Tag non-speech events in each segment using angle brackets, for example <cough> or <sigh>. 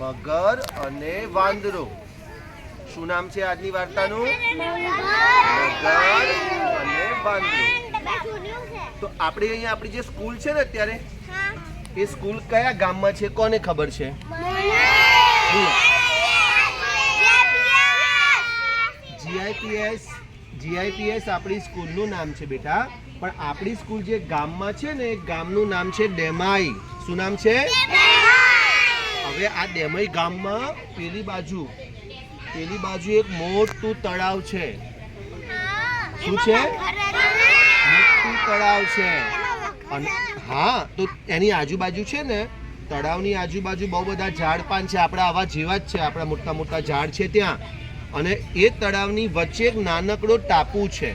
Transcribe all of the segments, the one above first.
મગર અને વાંદરો. શું નામ છે આજની વાર્તાનું? મગર અને વાંદરો. તો આપણે અહીંયા આપણી જે સ્કૂલ છે ને અત્યારે, એ સ્કૂલ કયા ગામમાં છે? કોને ખબર છે? જીઆઈપીએસ. જીઆઈપીએસ આપણી સ્કૂલનું નામ છે બેટા. પણ આપણી સ્કૂલ જે ગામમાં છે ને, એ ગામનું નામ છે ડેમાઈ. શું નામ છે? હવે આ ડેમઈ ગામમાં પેલી બાજુ પેલી બાજુ એક મોટું તળાવ છે. શું છે? મોટું તળાવ છે. અને હા, તો એની આજુબાજુ છે ને, તળાવની આજુબાજુ બહુ બધા ઝાડ પાન છે. આપણા આવા જેવા જ છે. આપણા મોટા મોટા ઝાડ છે ત્યાં. અને એ તળાવની વચ્ચે એક નાનકડો ટાપુ છે.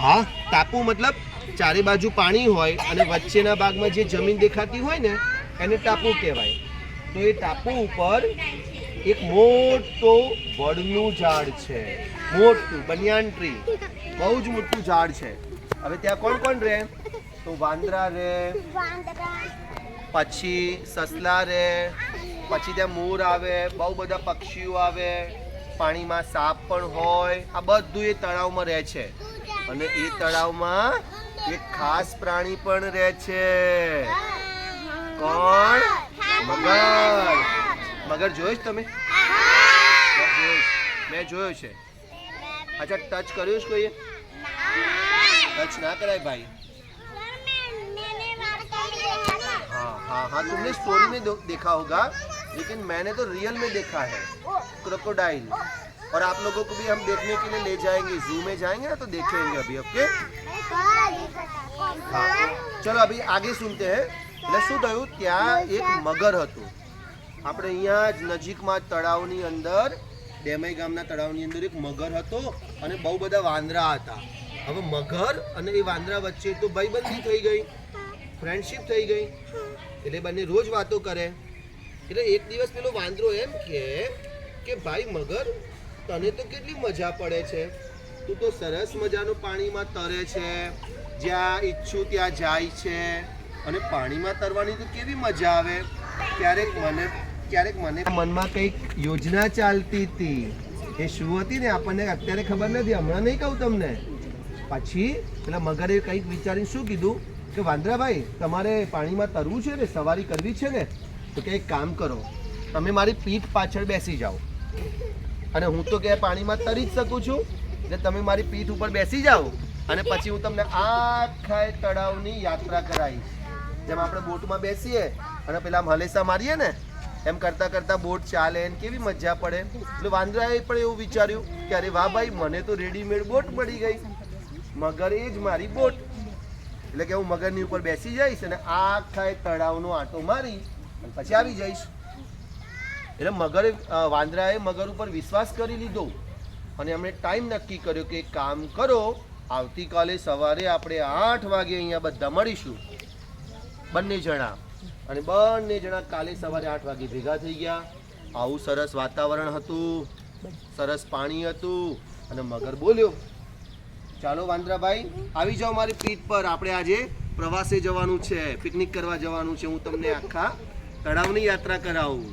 હા, ટાપુ મતલબ ચારે બાજુ પાણી હોય અને વચ્ચેના ભાગમાં જે જમીન દેખાતી હોય ને, એને ટાપુ કહેવાય. તો એ ટાપુ ઉપર એક મોટો વડનું ઝાડ છે. મોટું, બનિયાન ટ્રી. બહુ જ મોટું ઝાડ છે. હવે ત્યાં કોણ કોણ રહે? તો વાંદરા રહે, પછી સસલા રહે, પછી ત્યાં મોર આવે, બહુ બધા પક્ષીઓ આવે, પાણીમાં સાપ પણ હોય. આ બધું એ તળાવમાં રહે છે. અને એ તળાવમાં એક ખાસ પ્રાણી પણ રહે છે. કોણ? મગર મગર જોયો છે તમે મેં જોયો છે. મેં જોયો છે અચ્છા ટચ કર્યો છે કોઈએ ટચ ના કરાય ભાઈ हाँ हाँ हाँ तुमने स्टोरी में दो- देखा होगा लेकिन मैंने तो रियल में देखा है क्रोकोडाइल और आप लोगों को भी हम देखने के लिए ले जाएंगे जू में जाएंगे ना तो देखेंगे अभी ओके हाँ चलो अभी आगे सुनते हैं એટલે શું થયું? ત્યાં એક મગર હતું. આપણે અહીંયા જ નજીકમાં તળાવની અંદર, ડેમઈ ગામના તળાવની અંદર એક મગર હતો અને બહુ બધા વાંદરા હતા. હવે મગર અને એ વાંદરા વચ્ચે તો ભાઈબંધી થઈ ગઈ ફ્રેન્ડશિપ થઈ ગઈ. એટલે બંને રોજ વાતો કરે. એટલે એક દિવસ પેલો વાંદરો એમ કે કે ભાઈ મગર, તને તો કેટલી મજા પડે છે. તું તો સરસ મજાનું પાણીમાં તરે છે. જ્યાં ઈચ્છું ત્યાં જાય છે. અને પાણીમાં તરવાની તો કેવી મજા આવે? ક્યારેક મને ક્યારેક મને મનમાં કંઈક યોજના ચાલતી હતી. એ શું હતી ને આપણને અત્યારે ખબર નથી, હમણાં નહીં કહું તમને. પછી પેલા મગરે કંઈક વિચારીને શું કીધું? કે વાંદરાભાઈ, તમારે પાણીમાં તરવું છે ને, સવારી કરવી છે ને, તો કે એક કામ કરો, તમે મારી પીઠ પાછળ બેસી જાઓ. અને હું તો કે પાણીમાં તરી જ શકું છું, એટલે તમે મારી પીઠ ઉપર બેસી જાઓ. અને પછી હું તમને આખા તળાવની યાત્રા કરાવીશ. જેમ આપણે બોટમાં બેસીએ અને પેલા હલેસા મારીએ ને, એમ કરતા કરતા બોટ ચાલે ને કેવી મજા પડે. એટલે વાંદરાએ પણ એવું વિચાર્યું કે અરે વાહ ભાઈ, મને તો રેડીમેડ બોટ મળી ગઈ. મગર એ જ મારી બોટ. એટલે કે હું મગરની ઉપર બેસી જઈશ અને આખા તળાવનો આંટો મારી પછી આવી જઈશ. એટલે મગરે વાંદરાએ મગર ઉપર વિશ્વાસ કરી લીધો. અને એમણે ટાઈમ નક્કી કર્યો કે કામ કરો, આવતીકાલે સવારે આપણે આઠ વાગે અહીંયા બધા મળીશું. બંને જણા. અને બંને જણા કાલે સવારે આઠ વાગે ભેગા થઈ ગયા. આવું સરસ વાતાવરણ હતું. સરસ પાણી હતું. અને મગર બોલ્યો, ચાલો વાંદરાભાઈ, આવી જાઓ મારી પીઠ પર. આપણે આજે પ્રવાસે જવાનું છે. પિકનિક કરવા જવાનું છે. હું તમને આખા તળાવની યાત્રા કરાવું.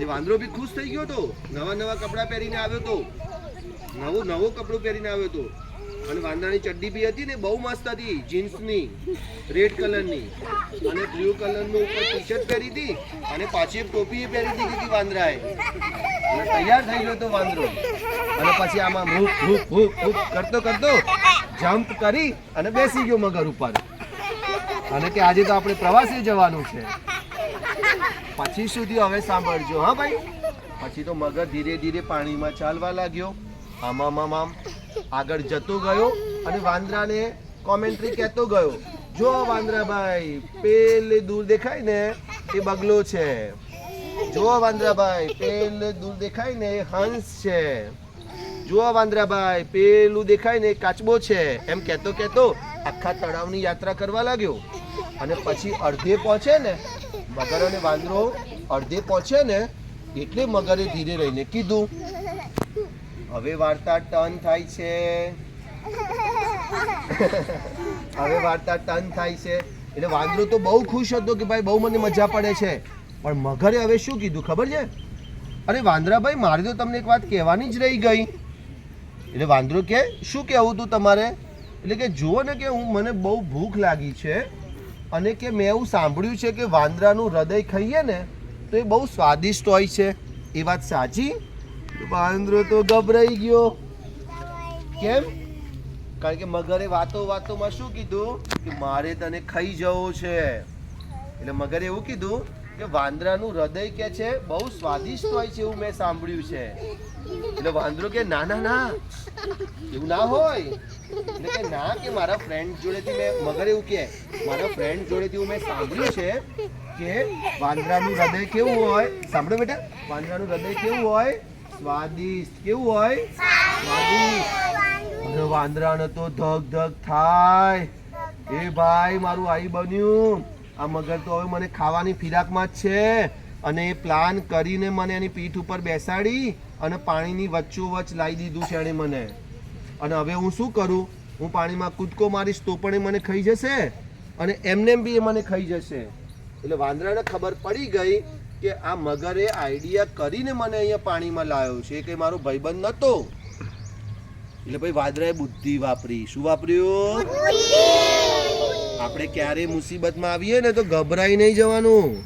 એ વાંદરો બી ખુશ થઈ ગયો તો. નવા નવા કપડાં પહેરીને આવ્યો તો. નવો નવો કપડું પહેરીને આવ્યો તો. અને વાંદરાની ચડ્ડી બી હતી ને, બહુ મસ્ત હતી, જીન્સની, રેડ કલરની. અને બ્લુ કલરનું ઉપર ટી શર્ટ પહેરી હતી અને પાછી એક ટોપી પહેરી હતી કીધી વાંદરાએ. અને તૈયાર થઈ ગયો તો વાંદરો. અને પછી આમાં હૂપ ભૂખ હૂપ હૂપ કરતો કરતો જમ્પ કરી અને બેસી ગયો મગર ઉપર. અને કે આજે તો આપણે પ્રવાસે જવાનું છે. પછી સુધી હવે સાંભળજો, હા ભાઈ? પછી તો મગર ધીરે ધીરે પાણીમાં ચાલવા લાગ્યો. આમ આમ આમ આમ આગળ જતો ગયો અને વાંદરાને કોમેન્ટ્રી કહેતો ગયો. જો વાંદરાભાઈ, પેલે દૂર દેખાય ને એ બગલો છે. જો વાંદરાભાઈ, પેલે દૂર દેખાય ને એ હંસ છે. જો વાંદરાભાઈ, પેલું દેખાય ને કાચબો છે. એમ કહેતો કહેતો આખા તળાવની યાત્રા કરવા લાગ્યો. અને પછી અડધે પહોંચે ને, મગર અને વાંદરો અડધે પહોંચે ને, એટલે મગરે ધીરે રહીને કીધું હવે વાર્તા ટર્ન થાય છે. હવે વાર્તા ટર્ન થાય છે. એટલે વાંદરો તો બહુ ખુશ હતો કે ભાઈ બહુ મને મજા પડે છે. પણ મગરે હવે શું કીધું ખબર છે? અરે વાંદરાભાઈ મારે તો તમને એક વાત કહેવાની જ રહી ગઈ. એટલે વાંદરો કે, શું કહેવું તું તમારે? એટલે કે, જુઓ ને કે હું, મને બહુ ભૂખ લાગી છે અને કે મેં એવું સાંભળ્યું છે કે વાંદરાનું હૃદય ખાઈએ ને, તો એ બહુ સ્વાદિષ્ટ હોય છે. એ વાત સાચી? વાંદરો તો ગભરાઈ ગયો. કેમ? કારણ કે મગરે વાતો વાતોમાં શું કીધું? કે મારે તને ખાઈ જવો છે. એટલે મગરે એવું કીધું કે વાંદરાનું હૃદય કે છે, બહુ સ્વાદિષ્ટ હોય છે એવું મેં સાંભળ્યું છે. એટલે વાંદરો કે, ના ના ના, એવું ના હોય. એટલે કે, ના, કે મારા ફ્રેન્ડ જોડેથી મેં, મગર એવું કે, મારા ફ્રેન્ડ જોડેથી એવું મેં સાંભળ્યું છે કે વાંદરાનું હૃદય કેવું હોય? સાંભળો બેટા, વાંદરાનું હૃદય કેવું હોય? સ્વાદિષ્ટ. કેવું હોય? સ્વાદિષ્ટ. અને વાંદરાને તો ધક ધક થાય. એ ભાઈ મારું આઈ બન્યું. આ મગર તો હવે મને ખાવાની ફિરાકમાં જ છે. અને એ પ્લાન કરીને મને એની પીઠ ઉપર બેસાડી અને પાણીની વચ્ચોવચ લાવી દીધું છે એણે મને. અને હવે હું શું કરું? હું પાણીમાં કૂદકો મારીશ તો પણ એ મને ખાઈ જશે? અને એમને બી એ મને ખાઈ જશે. એટલે વાંદરાને ખબર પડી ગઈ કે આ મગરે આઈડિયા કરીને મને અહીંયા પાણીમાં લાવ્યો છે કે મારો ભાઈબંધ નતો. એટલે ભાઈ વાદરાએ બુદ્ધિ વાપરી. શું વાપર્યું? આપણે ક્યારે મુસીબતમાં આવીએ ને તો ગભરાઈ નહીં જવાનું.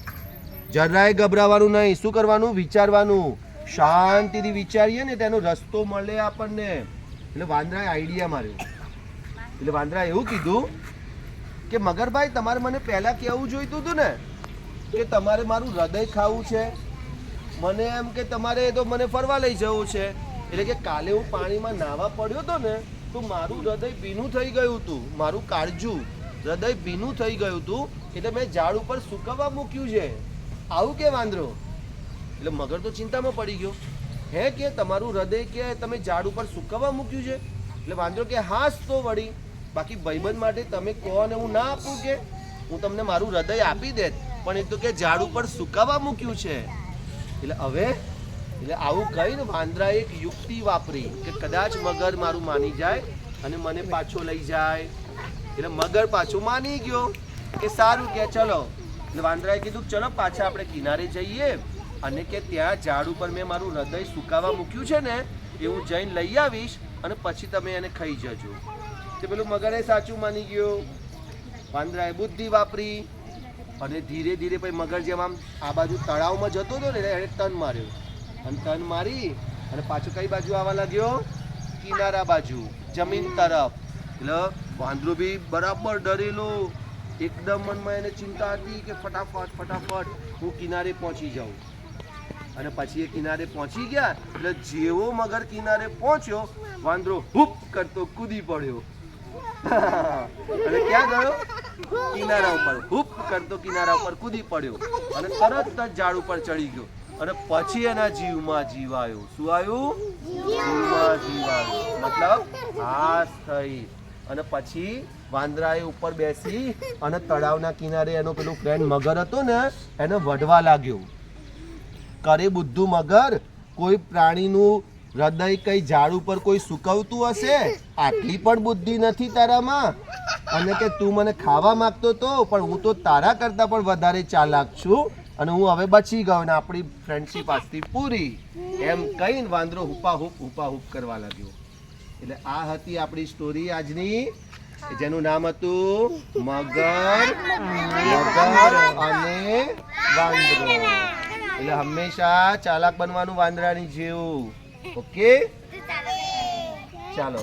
જરાય ગભરાવાનું નહીં. શું કરવાનું? વિચારવાનું. શાંતિથી વિચારીએ ને તેનો રસ્તો મળે આપણને. એટલે વાંદરાએ આઈડિયા માર્યો. એટલે વાંદરાએ એવું કીધું કે મગરભાઈ તમારે મને પહેલા કહેવું જોઈતું હતું ને કે તમારે મારું હૃદય ખાવું છે? મને એમ કે તમારે તો મને ફરવા લઈ જવું છે. એટલે કે કાલે હું પાણીમાં નાવા પડ્યો હતો ને, તો મારું હૃદય ભીનું થઈ ગયું હતું. મારું કાળજું હૃદય ભીનું થઈ ગયું હતું એટલે મેં ઝાડ ઉપર સુકવવા મૂક્યું છે. આવું કે વાંદરો? એટલે મગર તો ચિંતામાં પડી ગયો. હે કે તમારું હૃદય કે તમે ઝાડ ઉપર સુકવવા મૂક્યું છે? એટલે વાંદરો કે હાસ તો વળી. બાકી ભાઈબંધ માટે તમે કહો ને હું ના આપું કે, હું તમને મારું હૃદય આપી દેત. પણ એ તો કે ઝાડ ઉપર સુકાવા મૂક્યું છે. એટલે હવે, એટલે આવું કહીને વાંદરાએ એક યુક્તિ વાપરી કે કદાચ મગર મારું માની જાય અને મને પાછો લઈ જાય. એટલે મગર પાછો માની ગયો કે સારું કે ચલો. એટલે વાંદરાએ કીધું ચલો પાછા આપણે કિનારે જઈએ અને કે ત્યાં ઝાડ ઉપર મેં મારું હૃદય સુકાવા મૂક્યું છે ને, એ હું જઈને લઈ આવીશ અને પછી તમે એને ખાઈ જજો. તે પેલું મગરે સાચું માની ગયો. વાંદરાએ બુદ્ધિ વાપરી. અને ધીરે ધીરે પછી મગર જેમ આમ આ બાજુ તળાવમાં જતો હતો ને એને તન માર્યો. અને તન મારી અને પાછું કઈ બાજુ આવવા લાગ્યો? કિનારા બાજુ, જમીન તરફ. એટલે વાંદરો બી બરાબર ડરેલો. એકદમ મનમાં એને ચિંતા હતી કે ફટાફટ ફટાફટ હું કિનારે પહોંચી જાઉં. અને પછી એ કિનારે પહોંચી ગયા, એટલે જેવો મગર કિનારે પહોંચ્યો, વાંદરો હુપ કરતો કૂદી પડ્યો. <laughs> અને ક્યાં ગયો? કિનારા ઉપર, હુપ કરતો કિનારા ઉપર કૂદી પડ્યો અને તરત જ ઝાડ ઉપર ચડી ગયો. અને પછી એના જીવમાં જીવ આવ્યો શું આવ્યું? જીવમાં જીવ આવ્યો મતલબ હાસ થઈ. અને પછી વાંદરાએ ઉપર બેસી અને તળાવના કિનારે એનો પેલું ફ્રેન્ડ મગર હતો ને, એને વઢવા લાગ્યો. કરે બુદ્ધુ મગર, કોઈ પ્રાણીનું હૃદય કઈ ઝાડ ઉપર કોઈ સુકવતું હશે? આટલી પણ બુદ્ધિ નથી તારામાં. અને કે તું મને ખાવા માંગતો તો, પણ હું તો તારા કરતા પણ વધારે ચાલાક છું. અને હું હવે બચી ગયો ને આપણી ફ્રેન્ડશીપ આજથી પૂરી. એમ કહીને વાંદરો હુપા હુપ હુપા હુપ કરવા લાગ્યો. એટલે આ હતી આપણી સ્ટોરી આજની, જેનું નામ હતું મગર મગર અને વાંદરો. એટલે હંમેશા ચાલાક બનવાનું વાંદરાની જેવું. ઓકે ચાલો